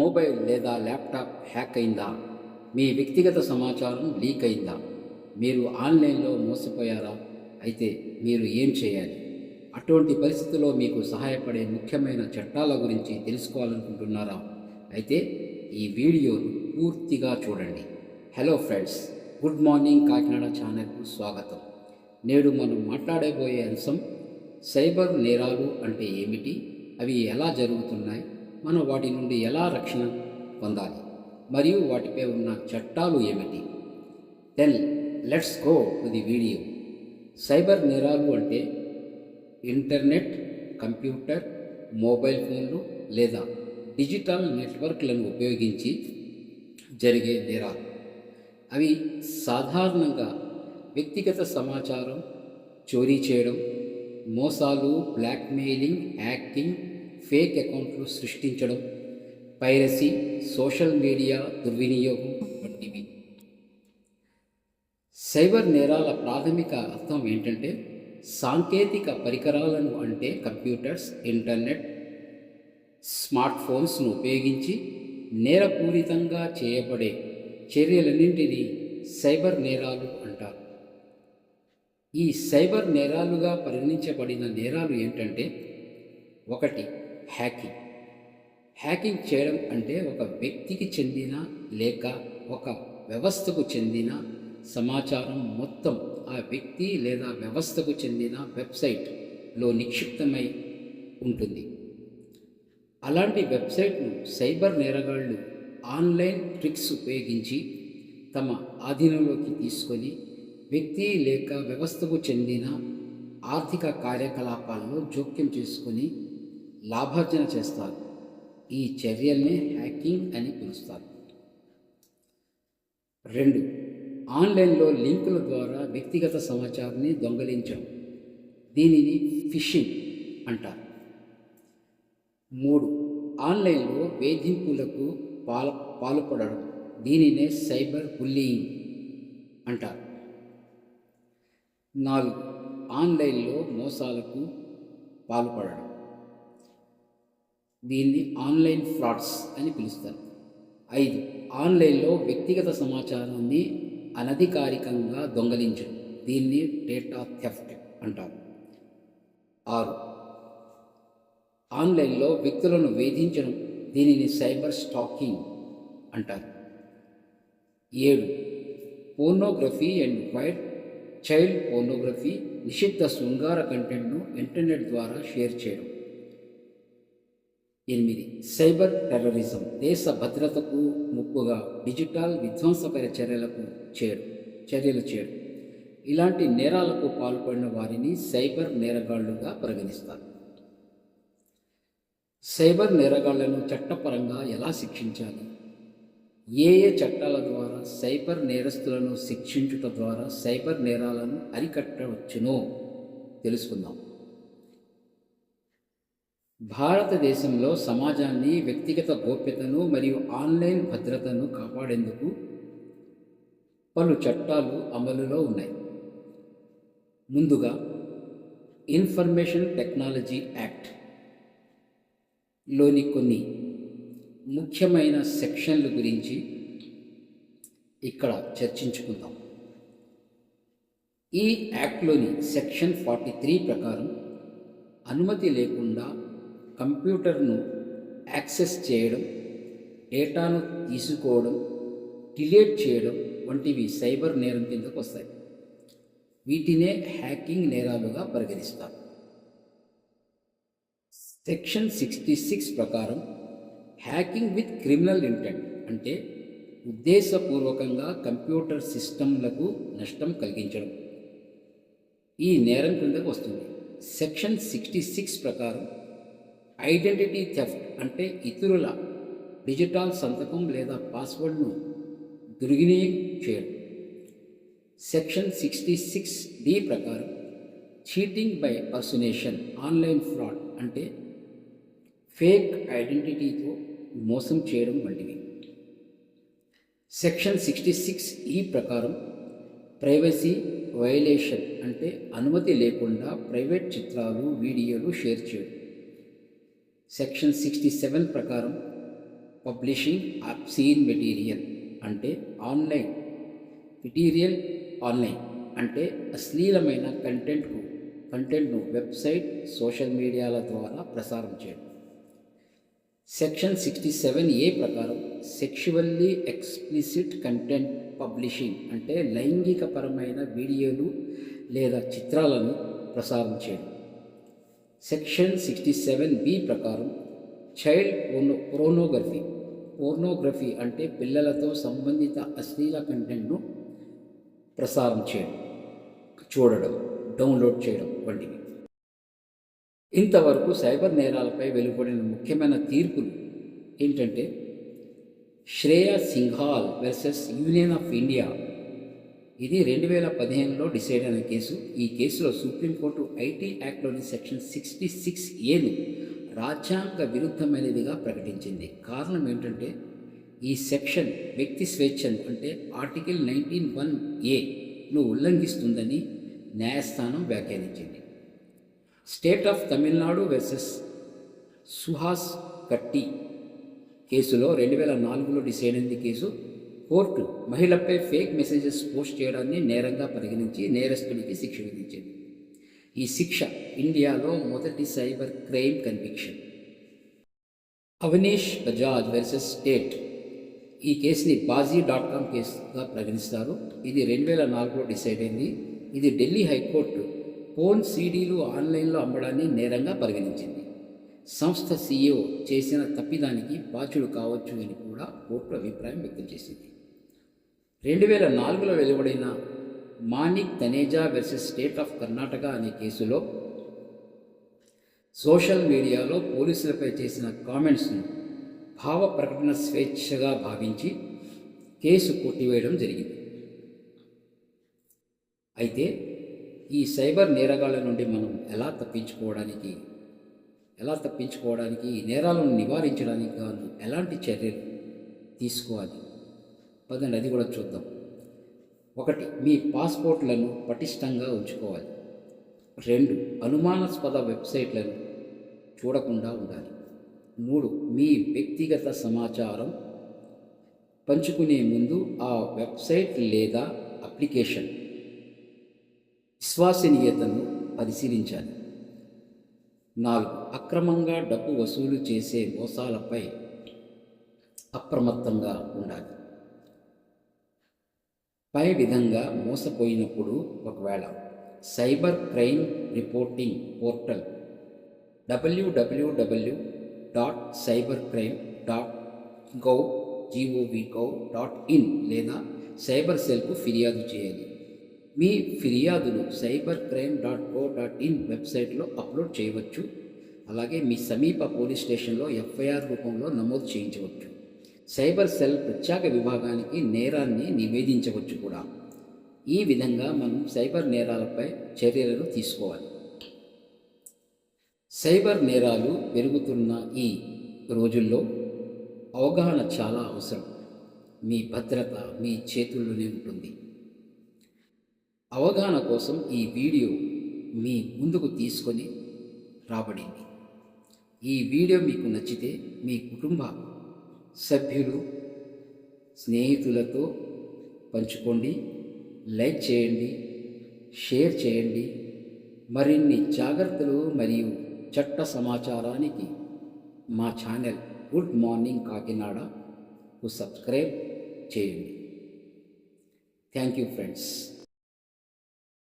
Mobile లేదా laptop hack అయిందా? మీ వ్యక్తిగత సమాచారం లీక్ అయిందా? మీరు ఆన్లైన్లో మోసపోయారా? అయితే మీరు ఏం చేయాలి? అటువంటి పరిస్థితుల్లో మీకు సహాయపడే ముఖ్యమైన చట్టాల గురించి తెలుసుకోవాలనుకుంటున్నారా? అయితే ఈ వీడియోను పూర్తిగా చూడండి. Hello friends good morning Kakinada ఛానల్కు స్వాగతం. నేడు మనం మాట్లాడబోయే అంశం సైబర్ నేరాలు అంటే ఏమిటి? అవి ఎలా జరుగుతున్నాయి? మనం వాటి నుండి ఎలా రక్షణ పొందాలి? మరియు వాటిపై ఉన్న చట్టాలు ఏమిటి? Then let's go to the video cyber నేరాలు అంటే ఇంటర్నెట్ కంప్యూటర్ మొబైల్ ఫోన్లు లేదా డిజిటల్ నెట్వర్క్లను ఉపయోగించి జరిగే నేరాలు. అవి సాధారణంగా వ్యక్తిగత సమాచారం చోరీ చేయడం మోసాలు బ్లాక్మెయిలింగ్ యాక్టింగ్ ఫేక్ అకౌంట్లు సృష్టించడం పైరసీ సోషల్ మీడియా దుర్వినియోగం వంటివి. సైబర్ నేరాల ప్రాథమిక అర్థం ఏంటంటే సాంకేతిక పరికరాలను అంటే కంప్యూటర్స్ ఇంటర్నెట్ స్మార్ట్ ఫోన్స్ను ఉపయోగించి నేరపూరితంగా చేయబడే చర్యలన్నింటినీ సైబర్ నేరాలు అంటారు. ఈ సైబర్ నేరాలుగా పరిగణించబడిన నేరాలు ఏంటంటే ఒకటి హ్యాకింగ్ హ్యాకింగ్ చేయడం అంటే ఒక వ్యక్తికి చెందిన లేక ఒక వ్యవస్థకు చెందిన సమాచారం మొత్తం ఆ వ్యక్తి లేదా వ్యవస్థకు చెందిన వెబ్సైట్లో నిక్షిప్తమై ఉంటుంది. అలాంటి వెబ్సైట్ను సైబర్ నేరగాళ్ళు ఆన్లైన్ ట్రిక్స్ ఉపయోగించి తమ ఆధీనంలోకి తీసుకొని వ్యక్తి లేక వ్యవస్థకు చెందిన ఆర్థిక కార్యకలాపాల్లో జోక్యం చేసుకొని లాభార్జన చేస్తారు. ఈ చర్యల్ని హ్యాకింగ్ అని పిలుస్తారు. రెండు ఆన్లైన్లో లింకుల ద్వారా వ్యక్తిగత సమాచారాన్ని దొంగలించడం. దీనిని ఫిషింగ్ అంటారు. మూడు ఆన్లైన్లో వేధింపులకు పాల పాల్పడడం. దీనినే సైబర్ బుల్లింగ్ అంటారు. నాలుగు ఆన్లైన్లో మోసాలకు పాల్పడడం. దీన్ని ఆన్లైన్ ఫ్రాడ్స్ అని పిలుస్తారు. ఐదు ఆన్లైన్లో వ్యక్తిగత సమాచారాన్ని అనధికారికంగా దొంగలించడం దీన్ని డేటా థెఫ్ట్ అంటారు. ఆరు ఆన్లైన్లో వ్యక్తులను వేధించడం దీనిని సైబర్ స్టాకింగ్ అంటారు. ఏడు pornography and white child pornography నిషిద్ధ శృంగార కంటెంట్ను ఇంటర్నెట్ ద్వారా షేర్ చేయడం. ఎనిమిది. సైబర్ టెర్రరిజం దేశ భద్రతకు ముప్పుగా డిజిటల్ విధ్వంసకర చర్యలకు చేరు చర్యలు చేయడం ఇలాంటి నేరాలకు పాల్పడిన వారిని సైబర్ నేరగాళ్ళుగా పరిగణిస్తారు. సైబర్ నేరగాళ్ళను చట్టపరంగా ఎలా శిక్షించాలి? ఏ ఏ చట్టాల ద్వారా సైబర్ నేరస్తులను శిక్షించుట ద్వారా సైబర్ నేరాలను అరికట్టవచ్చునో తెలుసుకుందాం. భారతదేశంలో సమాజాన్ని వ్యక్తిగత గోప్యతను మరియు ఆన్లైన్ భద్రతను కాపాడేందుకు పలు చట్టాలు అమలులో ఉన్నాయి. ముందుగా ఇన్ఫర్మేషన్ టెక్నాలజీ యాక్ట్లోని కొన్ని ముఖ్యమైన సెక్షన్ల గురించి ఇక్కడ చర్చించుకుందాం. ఈ యాక్ట్లోని సెక్షన్ ఫార్టీ త్రీ ప్రకారం అనుమతి లేకుండా కంప్యూటర్ను యాక్సెస్ చేయడం డేటాను తీసుకోవడం డిలీట్ చేయడం వంటివి సైబర్ నేరం కిందకు వస్తాయి. వీటినే హ్యాకింగ్ నేరాలుగా పరిగణిస్తారు. సెక్షన్ సిక్స్టీ సిక్స్ ప్రకారం హ్యాకింగ్ విత్ క్రిమినల్ ఇంటెంట్ అంటే ఉద్దేశపూర్వకంగా కంప్యూటర్ సిస్టంలకు నష్టం కలిగించడం. ఈ నేరం కిందకు వస్తుంది. సెక్షన్ సిక్స్టీ సిక్స్ ప్రకారం ఐడెంటిటీ థెఫ్ట్ అంటే ఇతరుల డిజిటల్ సంతకం లేదా పాస్వర్డ్ను దుర్వినియోగం చేయడం. సెక్షన్ సిక్స్టీ సిక్స్ డి ప్రకారం cheating by personation online fraud అంటే ఫేక్ ఐడెంటిటీతో మోసం చేయడం వంటివి. సెక్షన్ సిక్స్టీ సిక్స్ ఈ ప్రకారం ప్రైవసీ వయలేషన్ అంటే అనుమతి లేకుండా ప్రైవేట్ చిత్రాలు వీడియోలు షేర్ చేయడం. సెక్షన్ సిక్స్టీ సెవెన్ ప్రకారం పబ్లిషింగ్ అబ్సీన్ మెటీరియల్ అంటే ఆన్లైన్. మెటీరియల్ ఆన్లైన్ అంటే అశ్లీలమైన కంటెంట్కు కంటెంట్ను వెబ్సైట్ సోషల్ మీడియాల ద్వారా ప్రసారం చేయడం. సెక్షన్ సిక్స్టీ సెవెన్ ఏ ప్రకారం సెక్షువల్లీ ఎక్స్ప్లిసిట్ కంటెంట్ పబ్లిషింగ్ అంటే లైంగికపరమైన వీడియోలు లేదా చిత్రాలను ప్రసారం చేయడం. సెక్షన్ సిక్స్టీ సెవెన్ బి ప్రకారం చైల్డ్ పోర్నో పోర్నోగ్రఫీ పోర్నోగ్రఫీ అంటే పిల్లలతో సంబంధిత అశ్లీల కంటెంట్ను ప్రసారం చేయడం చూడడం డౌన్లోడ్ చేయడం వంటివి. ఇంతవరకు సైబర్ నేరాలపై వెలువడిన ముఖ్యమైన తీర్పులు ఏంటంటే Shreya Singhal versus union of India ఇది రెండు వేల పదిహేనులో డిసైడ్ అయిన కేసు. ఈ కేసులో సుప్రీంకోర్టు ఐటీ యాక్ట్లోని సెక్షన్ సిక్స్టీ సిక్స్ ఏను రాజ్యాంగ విరుద్ధమైనదిగా ప్రకటించింది. కారణం ఏంటంటే ఈ సెక్షన్ వ్యక్తి స్వేచ్ఛను అంటే ఆర్టికల్ నైన్టీన్ వన్ ఏను ఉల్లంఘిస్తుందని న్యాయస్థానం వ్యాఖ్యానించింది. State of Tamil Nadu versus Suhas Katti కేసులో రెండు వేల నాలుగులో డిసైడ్ అయింది కేసు. కోర్టు మహిళపై ఫేక్ మెసేజెస్ పోస్ట్ చేయడాన్ని నేరంగా పరిగణించి నేరస్తుడికి శిక్ష విధించింది. ఈ శిక్ష ఇండియాలో మొదటి cyber crime conviction. Avnish Bajaj versus state. ఈ కేసుని బాజీ డాట్ కామ్ కేసుగా పరిగణిస్తారు ఇది రెండు వేల నాలుగులో డిసైడ్ అయింది. ఇది ఢిల్లీ హైకోర్టు ఫోన్ సీడీలు ఆన్లైన్లో అమ్మడాన్ని నేరంగా పరిగణించింది. సంస్థ సీఈఓ చేసిన తప్పిదానికి బాధ్యుడు కావచ్చు అని కూడా కోర్టు అభిప్రాయం వ్యక్తం చేసింది. రెండు వేల నాలుగులో వెలువడిన Manik Taneja versus state of Karnataka అనే కేసులో సోషల్ మీడియాలో పోలీసులపై చేసిన కామెంట్స్ను భావ ప్రకటన స్వేచ్ఛగా భావించి కేసు కొట్టివేయడం జరిగింది. అయితే ఈ సైబర్ నేరగాళ్ళ నుండి మనం ఎలా తప్పించుకోవడానికి ఎలా తప్పించుకోవడానికి ఈ నేరాలను నివారించడానికి ఎలాంటి చర్యలు తీసుకోవాలి? పదండి అది కూడా చూద్దాం. ఒకటి మీ పాస్పోర్ట్లను పటిష్టంగా ఉంచుకోవాలి. రెండు అనుమానాస్పద వెబ్సైట్లను చూడకుండా ఉండాలి. మూడు మీ వ్యక్తిగత సమాచారం పంచుకునే ముందు ఆ వెబ్సైట్ లేదా అప్లికేషన్ విశ్వసనీయతను పరిశీలించాలి. నాలుగు అక్రమంగా డబ్బు వసూలు చేసే మోసాలపై అప్రమత్తంగా ఉండాలి. పై విధంగా మోసపోయినప్పుడు ఒకవేళ cyber crime reporting portal W W W dot cyber crime dot gov G O V gov dot in లేదా సైబర్ సెల్కు ఫిర్యాదు చేయాలి. మీ ఫిర్యాదును cyber crime dot co dot in వెబ్సైట్లో అప్లోడ్ చేయవచ్చు. అలాగే మీ సమీప పోలీస్ స్టేషన్లో ఎఫ్ఐఆర్ రూపంలో నమోదు చేయించవచ్చు. సైబర్ సెల్ ప్రత్యేక విభాగానికి నేరాన్ని నివేదించవచ్చు కూడా. ఈ విధంగా మనం సైబర్ నేరాలపై చర్యలను తీసుకోవాలి. సైబర్ నేరాలు పెరుగుతున్న ఈ రోజుల్లో అవగాహన చాలా అవసరం. మీ భద్రత మీ చేతుల్లోనే ఉంటుంది. అవగాహన కోసం ఈ వీడియో మీ ముందుకు తీసుకొని రాబడింది. ఈ వీడియో మీకు నచ్చితే మీ కుటుంబ సభ్యులు స్నేహితులతో పంచుకోండి లైక్ చేయండి షేర్ చేయండి. మరిన్ని జాగ్రత్తలు మరియు చట్ట సమాచారానికి మా ఛానల్ గుడ్ మార్నింగ్ కాకినాడకు సబ్స్క్రైబ్ చేయండి. Thank you friends.